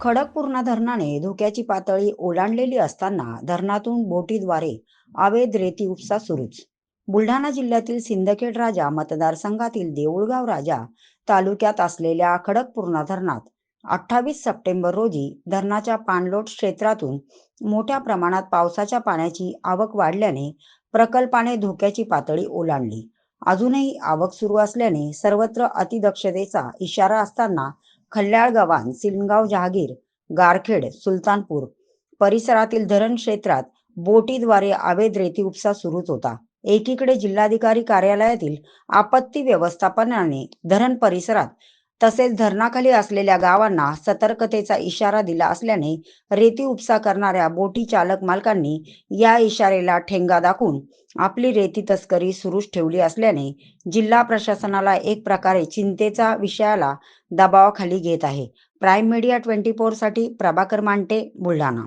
खडकपूर्णा धरणाने धोक्याची पातळी ओलांडलेली असताना धरणातून बोटीद्वारे अवैध रेती उपसा सुरूच. बुलढाणा जिल्ह्यातील सिंदखेड राजा मतदारसंघातील देऊळगाव राजा तालुक्यात असलेल्या खडकपूर्णा धरणात अठ्ठावीस सप्टेंबर रोजी धरणाच्या पाणलोट क्षेत्रातून मोठ्या प्रमाणात पावसाच्या पाण्याची आवक वाढल्याने प्रकल्पाने धोक्याची पातळी ओलांडली. अजूनही आवक सुरू असल्याने सर्वत्र अतिदक्षतेचा इशारा असताना खल्ल्याळ गव्हाण सिलगाव जहागीर गारखेड सुलतानपूर परिसरातील धरण क्षेत्रात बोटीद्वारे अवैध रेती उपसा सुरूच होता. एकीकडे जिल्हाधिकारी कार्यालयातील आपत्ती व्यवस्थापनाने धरण परिसरात तसेच धरणाखाली असलेल्या गावांना सतर्कतेचा इशारा दिला असल्याने रेती उपसा करणाऱ्या बोटी चालक मालकांनी या इशारेला ठेंगा दाखवून आपली रेती तस्करी सुरूच ठेवली असल्याने जिल्हा प्रशासनाला एक प्रकारे चिंतेचा विषयाला दबावाखाली घेत आहे. प्राईम मीडिया ट्वेंटी फोरसाठी प्रभाकर मांटे बुलढाणा.